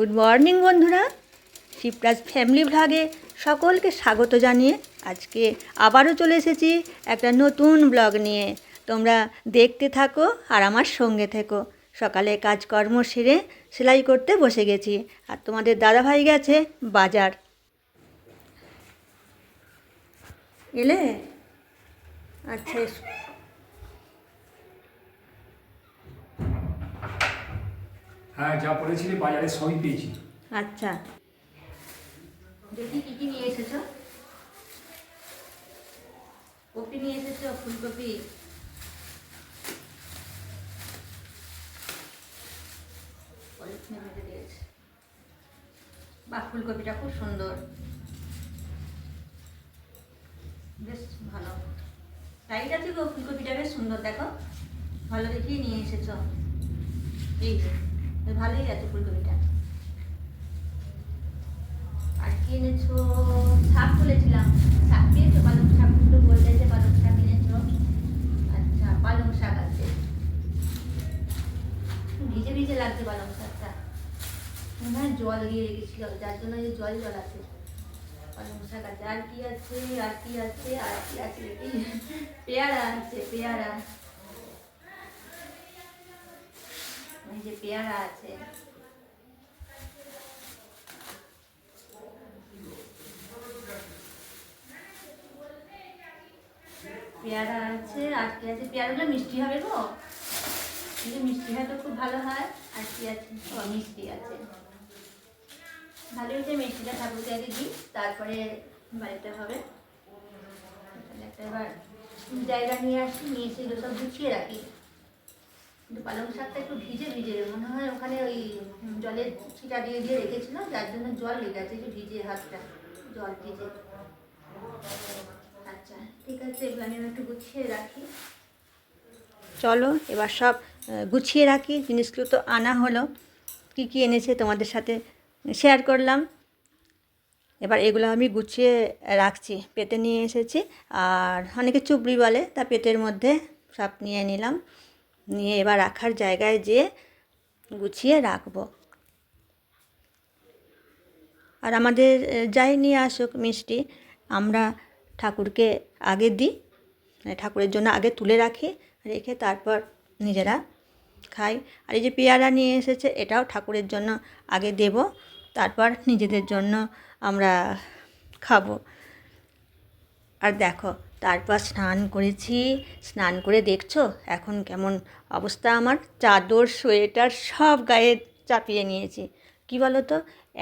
Good morning বন্ধুরা। Shivraj family ভ্লগে সকলকে স্বাগত জানিয়ে আজকে আবারও চলে এসেছি একটা নতুন ব্লগ নিয়ে। তোমরা দেখতে থাকো আর আমার সঙ্গে থেকো। সকালে কাজকর্ম সেরে সেলাই করতে বসে গেছি। আর তোমাদের দাদাভাই গেছে বাজার। এলে? আচ্ছা হ্যাঁ যা বলেছিলে বাজারে সবই পেয়েছি। আচ্ছা। দেখি কী কী নিয়ে এসেছ? কপি নিয়ে এসেছ? ফুলকপি? বাহ ফুলকপিটা খুব সুন্দর। বেশ ভালো। আছে গো ফুলকপিটা বেশ সুন্দর দেখো। ভালো দেখেই নিয়ে এসেছ। এই যে। ভালোই আছে ফুলকপিটা। আর কি এনেছো? শাক তুলেছিলাম। শাক পেয়েছ পালং শাক একটু বললে যে পালং শাক এনেছো। আচ্ছা পালং শাক আছে। ভিজে ভিজে লাগছে পালং শাকটা। হয় জল দিয়ে রেখেছিল, যার জন্য যে জল জল আছে। পালং শাক আছে। আর কি আছে? আর কি আছে? আর কি আছে? পেয়ারা আছে পেয়ারা। যে পেয়ারা আছে। পেয়ারা আছে, আর কি আছে? পেয়ারাগুলো মিষ্টি হবে গো। কিন্তু মিষ্টি হয় তো খুব ভালো হয়। আর কি আছে? ও, মিষ্টি আছে। ভালো হয়েছে, মিষ্টিটা ঠাকুরকে আগে দিই, তারপরে বাড়িতে হবে। একটা এবার জায়গা নিয়ে আসি, নিয়ে এসে এগুলো সব গুছিয়ে রাখি। পালং শাকটা একটু ভিজে ভিজে, মনে হয় ওখানে ওই জলের ছিটা দিয়ে দিয়ে রেখেছিল, যার জন্য জল লেগে আছে একটু ভিজে হাতটা, জল ভিজে। আচ্ছা ঠিক আছে, এগুলো আমি একটু গুছিয়ে রাখি। চলো, এবার সব গুছিয়ে রাখি, জিনিসগুলো তো আনা হলো। কি কি এনেছে তোমাদের সাথে শেয়ার করলাম। এবার এগুলো আমি গুছিয়ে রাখছি, পেতে নিয়ে এসেছি। আর অনেকে চুবড়ি বলে, তা পেটের মধ্যে সব নিয়ে নিলাম। নিয়ে এবার রাখার জায়গায় যেয়ে গুছিয়ে রাখব। আর আমাদের যাই নিয়ে আসুক মিষ্টি, আমরা ঠাকুরকে আগে দিই মানে ঠাকুরের জন্য আগে তুলে রাখি, রেখে তারপর নিজেরা খাই। আর এই যে পেয়ারা নিয়ে এসেছে, এটাও ঠাকুরের জন্য আগে দেব, তারপর নিজেদের জন্য আমরা খাব। আর দেখো তারপর স্নান করেছি। স্নান করে দেখছ? এখন কেমন অবস্থা আমার? চাদর, সোয়েটার সব গায়ে চাপিয়ে নিয়েছি। কি বলো তো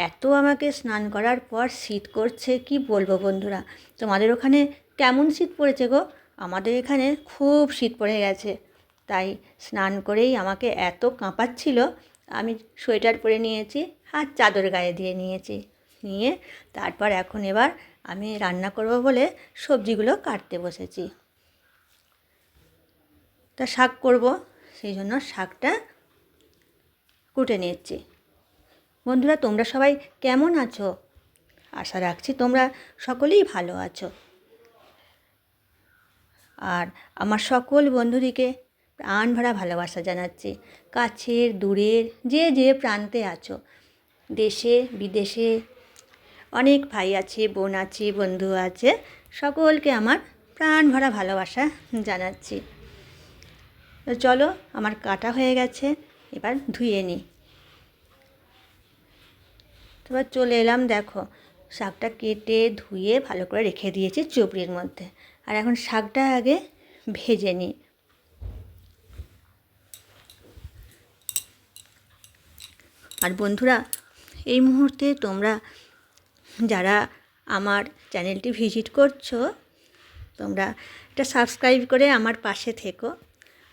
এত আমাকে স্নান করার পর শীত করছে, কি বলব বন্ধুরা? তোমাদের ওখানে কেমন শীত পড়েছে গো? আমাদের এখানে খুব শীত পড়ে গেছে। তাই স্নান করেই আমাকে এত কাঁপাচ্ছিল, আমি সোয়েটার পরে নিয়েছি আর চাদর গায়ে দিয়ে নিয়েছি। নিয়ে তারপর এখন এবার আমি রান্না করব বলে সবজিগুলো কাটতে বসেছি। তা শাক করব, সেই জন্য শাকটা কুটে নিচ্ছি। বন্ধুরা, তোমরা সবাই কেমন আছো? আশা রাখছি তোমরা সকলেই ভালো আছো। আর আমার সকল বন্ধুদিকে প্রাণ ভরা ভালোবাসা জানাচ্ছি। কাছের, দূরের, যে যে প্রান্তে আছো, দেশে, বিদেশে অনেক ভাই আছে, বোন আছে, বন্ধু আছে, সকলকে আমার প্রাণ ভরা ভালোবাসা জানাচ্ছি। তো চলো, আমার কাটা হয়ে গেছে, এবার ধুয়ে নিই। এবার চলে এলাম, দেখো, শাকটা কেটে ধুয়ে ভালো করে রেখে দিয়েছি চুপড়ির মধ্যে। আর এখন শাকটা আগে ভেজে নিই। আর বন্ধুরা, এই মুহূর্তে তোমরা যারা আমার চ্যানেলটি ভিজিট করছ, তোমরা এটা সাবস্ক্রাইব করে আমার পাশে থেকো।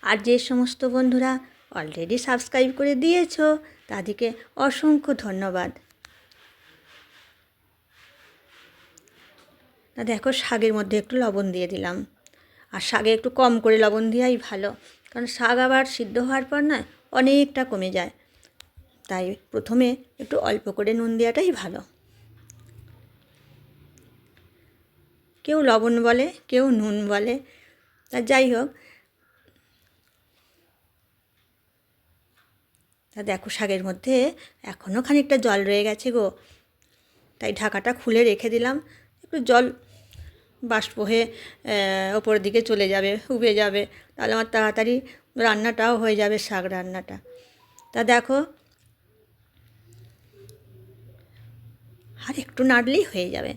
আর যে সমস্ত বন্ধুরা অলরেডি সাবস্ক্রাইব করে দিয়েছ, তাদেরকে অসংখ্য ধন্যবাদ। না, দেখো শাকের মধ্যে একটু লবণ দিয়ে দিলাম। আর শাকে একটু কম করে লবণ দেওয়াই ভালো, কারণ শাক আবার সিদ্ধ হওয়ার পর না অনেকটা কমে যায়। তাই প্রথমে একটু অল্প করে নুন দেওয়াটাই ভালো। কেউ লবণ বলে, কেউ নুন বলে। তা যাই হোক। তা দেখো শাকের মধ্যে এখনও খানিকটা জল রয়ে গেছে গো। তাই ঢাকাটা খুলে রেখে দিলাম। একটু জল বাষ্প হয়ে ওপরের দিকে চলে যাবে, উবে যাবে। তাহলে আমার তাড়াতাড়ি রান্নাটাও হয়ে যাবে, শাক রান্নাটা। তা দেখো। আর একটু নাড়লেই হয়ে যাবে।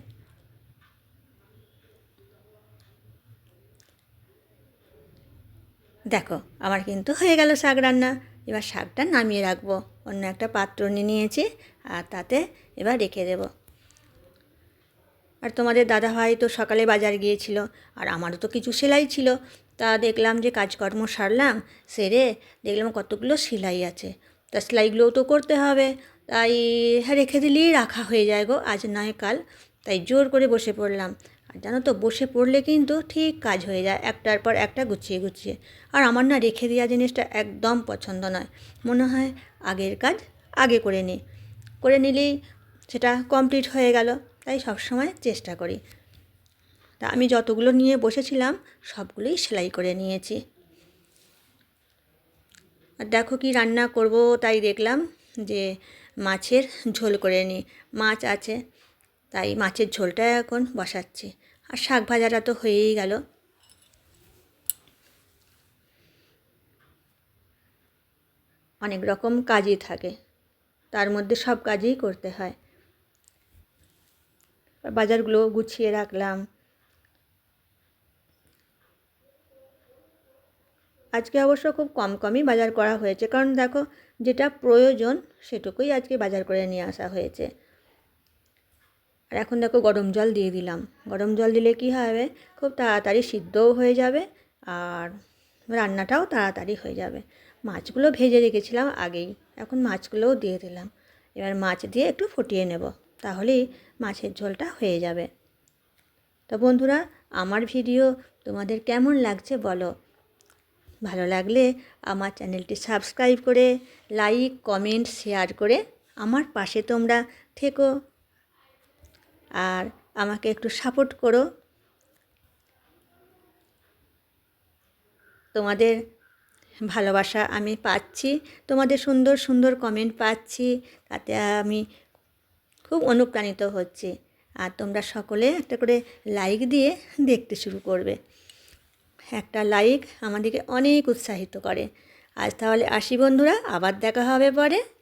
দেখো, আমার কিন্তু হয়ে গেল শাক রান্না। এবার শাকটা নামিয়ে রাখব। অন্য একটা পাত্র নিয়ে নিয়েছি, আর তাতে এবার রেখে দেবো। আর তোমাদের দাদা ভাই তো সকালে বাজার গিয়েছিল, আর আমারও তো কিছু সেলাই ছিল। তা দেখলাম যে কাজকর্ম সারলাম, সেরে দেখলাম কতগুলো সেলাই আছে। তা সেলাইগুলোও তো করতে হবে। তাই হ্যাঁ রেখে দিলেই রাখা হয়ে যায় গো, আজ নয় কাল। তাই জোর করে বসে পড়লাম। আর জানো তো, বসে পড়লে কিন্তু ঠিক কাজ হয়ে যায়। একটার পর একটা গুছিয়ে গুছিয়ে। আর আমার না রেখে দেওয়া জিনিসটা একদম পছন্দ নয়। মনে হয় আগের কাজ আগে করে নিই করে নিলেই সেটা কমপ্লিট হয়ে গেল। তাই সবসময় চেষ্টা করি। তা আমি যতগুলো নিয়ে বসেছিলাম, সবগুলোই সেলাই করে নিয়েছি। আর দেখো কি রান্না করব, তাই দেখলাম যে মাছের ঝোল করে নিই মাছ আছে। তাই মাছের ঝোলটা এখন বসাচ্ছি। আর শাক ভাজাটা তো হয়েই গেল। অনেক রকম কাজই থাকে। তার মধ্যে সব কাজই করতে হয়। বাজারগুলো গুছিয়ে রাখলাম। আজকে অবশ্য খুব কম কমই বাজার করা হয়েছে। কারণ দেখো, যেটা প্রয়োজন সেটুকুই আজকে বাজার করে নিয়ে আসা হয়েছে। আর এখন দেখো গরম জল দিয়ে দিলাম। গরম জল দিলে কি হবে? খুব তাড়াতাড়ি সিদ্ধও হয়ে যাবে আর রান্নাটাও তাড়াতাড়ি হয়ে যাবে। মাছগুলো ভেজে রেখেছিলাম আগেই, এখন মাছগুলোও দিয়ে দিলাম। এবার মাছ দিয়ে একটু ফুটিয়ে নেব, তাহলেই মাছের ঝোলটা হয়ে যাবে। তো বন্ধুরা, আমার ভিডিও তোমাদের কেমন লাগছে বলো? ভালো লাগলে আমার চ্যানেলটি সাবস্ক্রাইব করে, লাইক, কমেন্ট, শেয়ার করে আমার পাশে তোমরা থেকো। আর আমাকে একটু সাপোর্ট করো। তোমাদের ভালোবাসা আমি পাচ্ছি, তোমাদের সুন্দর সুন্দর কমেন্ট পাচ্ছি, তাতে আমি খুব অনুপ্রাণিত হচ্ছি। আর তোমরা সকলে একটা করে লাইক দিয়ে দেখতে শুরু করবে। একটা লাইক আমাদেরকে অনেক উৎসাহিত করে। আজ তাহলে আসি বন্ধুরা, আবার দেখা হবে পরে।